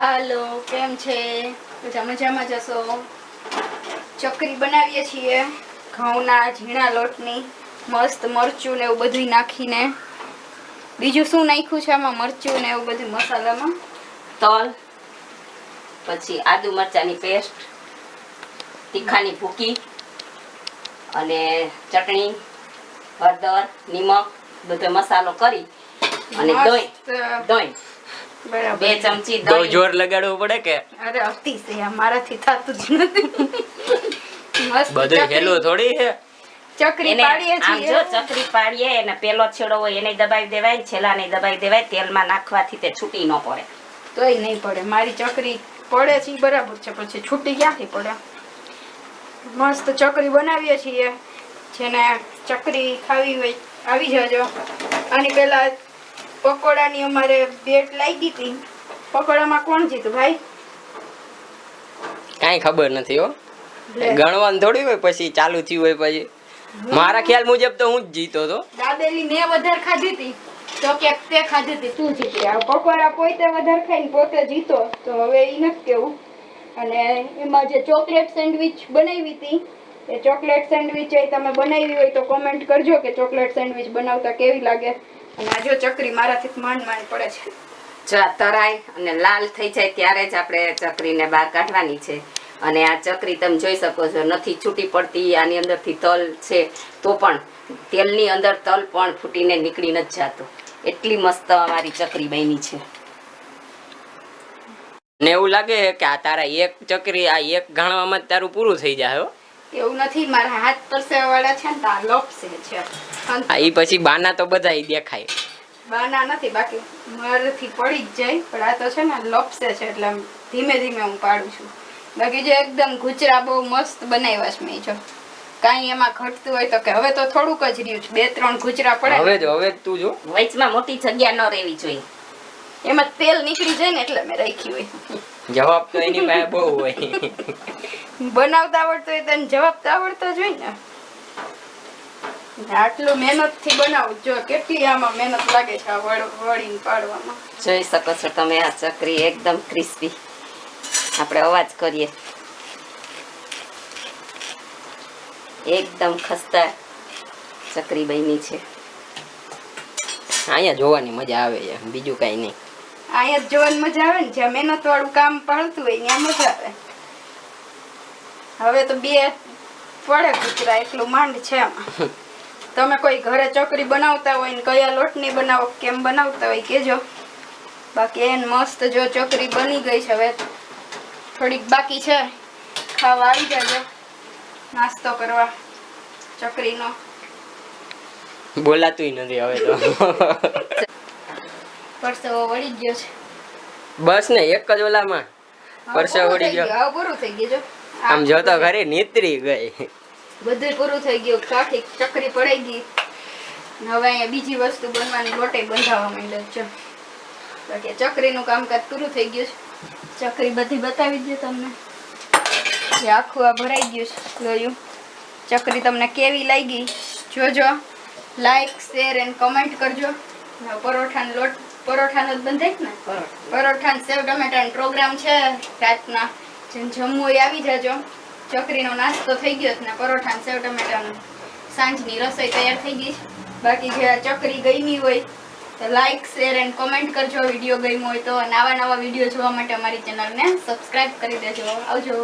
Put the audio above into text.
હાલો કેમ છે? બધા મજામાં જશો ચકરી બનાવીએ છીએ ઘઉંના ઝીણા લોટની મસ્ત મરચું ને એવું બધું નાખીને. બીજું શું નાખ્યું છે આમાં મરચું ને એવું બધું મસાલામાં? તલ પછી આદુ મરચાની પેસ્ટ તીખાની ભૂકી અને ચટણી હળદર નિમક બધો મસાલો કરી અને દહીં દહીં. બે ચમચી બહુ જોર લગાડવું પડે કે? અરે અતિશય છે મારાથી થતું જ નથી. મસ્ત બધું હેલું થોડી છે? ચકરી પાડીએ આમ જો ચકરી પાડીએ અને પેલો છેડો હોય એને દબાવી દેવાય ને છેલ્લાને દબાવી દેવાય તેલમાં નાખવાથી તે છૂટી ન પડે. તોય નહીં પડે. મારી ચકરી પડે છે ઈ બરાબર છે પછી છૂટી ક્યાંથી પડે? મસ્ત ચકરી બનાવીએ છીએ. જેને ચકરી ખાવી હોય આવી જજો. અને પહેલા પકોડાની અમારે બેટ લાગી હતી. પકોડામાં કોણ જીતું ભાઈ? કાંઈ ખબર નથી હો. ગણવાનું થોડી હોય પછી ચાલુ થયું હોય પછી. મારા ખ્યાલ મુજબ તો હું જ જીતો હતો દાબેલી મેં વધારે ખાધી હતી. તો કે તે ખાધી હતી તું જીતી. આ પકોડા પોતે વધારે ખાઈને પોતે જીતો તો હવે એ નથી કેવું. અને એમાં જે ચોકલેટ સેન્ડવિચ બનાવી હતી એ ચોકલેટ સેન્ડવિચ તમે બનાવી હોય તો કોમેન્ટ કરજો કે ચોકલેટ સેન્ડવિચ બનાવતા કેવી લાગે. અને આ જો ચકરી મારાથી માંડ માંડ પડે છે. જો આ તરાય અને લાલ થઈ જાય ત્યારે જ આપણે ચકરીને બહાર કાઢવાની છે. અને આ ચકરી તમે જોઈ શકો છો નથી છૂટી પડતી આની અંદરથી તલ છે. તો પણ તેલની અંદર તલ પણ ફૂટીને નીકળી નથી જાતો. એટલી મસ્ત અમારી ચકરી બની છે. ને એવું લાગે કે આ તારા એક ચકરી આ એક ગાણવામાં જ તારું પૂરું થઈ જાય હો. એવું નથી મારા હાથ પરસેવા વાળા છે ને તો આ લપસે છે. આ ઈ પછી બાના તો બધાય દેખાય. બાના નથી બાકી મારથી પડી જ જાય પણ આ તો છે ને લપસે છે એટલે ધીમે ધીમે હું પાડું છું. બાકી જે એકદમ ગુચરા બહુ મસ્ત બનાવ્યા છે મેં જો. કાંઈ એમાં ઘટતું હોય તો કે હવે તો થોડુંક જ રહ્યું છે બે ત્રણ ગુચરા પડે હવે જો હવે તું જો. વચમાં મોટી જગ્યા ન રહેવી જોઈએ. એમાં તેલ નીકળી જાય ને એટલે મેં રાખી હોય. જવાબ તો એની પાસે બહુ હોય. બનાવતા આવડતો હોય તને જવાબ તો આવડતો જ હોય ને. આટલું મહેનતથી બનાવું. જો કેટલી આમાં મહેનત લાગે છે આ વળીને પાડવામાં. જોઈ શકો છો તમે આ ચકરી એકદમ ક્રિસ્પી આપણે અવાજ કરીએ. એકદમ ખસ્તા ચકરી બની છે. અહીંયા જોવાની મજા આવે છે બીજું કાંઈ નહીં. અહીંયા જ જોવાની મજા આવે ને? જ્યાં મહેનત વાળું કામ પાડતું હોય ત્યાં મજા આવે. હવે તો બે પડે કૂતરા એટલું માંડ છે આમાં તમે કોઈ ઘરે ચોકરી બનાવતા હોય ને કયા લોટની બનાવો કેમ બનાવતા હોય કેજો. બાકી એને મસ્ત જો ચોકરી બની ગઈ છે હવે થોડીક બાકી છે. ખાવા આવી જજો. નાસ્તો કરવા ચકરીનો બોલાતું નથી હવે તો. પરસેવો વળી ગયો છે. બસ ને એક જ ઓલામાં. પરસેવો વળી ગયો. પૂરું થઈ ગયું જો તો ઘરે નીતરી ગઈ. બધું પૂરું થઈ ગયું. કાઠી ચકરી પડાઈ ગઈ. હવે અહીંયા બીજી વસ્તુ બનવાની લોટે બંધાવા માંડે છે. બાકી ચકરીનું કામકાજ પૂરું થઈ ગયું છે. ચકરી બધી બતાવી દે તમને. જે આખું આ ભરાઈ ગયું છે. લોયું ચકરી તમને કેવી લાગી? જોજો. લાઈક શેર એન્ડ કમેન્ટ કરજો. ને પરોઠાનો લોટ પરોઠાનો જ બંધાય ને? પરોઠા ને સેવ ટમેટાનો પ્રોગ્રામ છે. રાતના જમવું એ આવી જાજો. ચકરીનો નાસ્તો થઈ ગયો ને પરોઠા સેવ ટમેટાનો. સાંજની રસોઈ તૈયાર થઈ ગઈ બાકી જે આ ચકરી ગમી હોય તો લાઈક શેર એન્ડ કોમેન્ટ કરજો. વીડિયો ગમ્યો હોય તો નવા નવા વીડિયો જોવા માટે અમારી ચેનલને સબસ્ક્રાઈબ કરી દેજો. આવજો.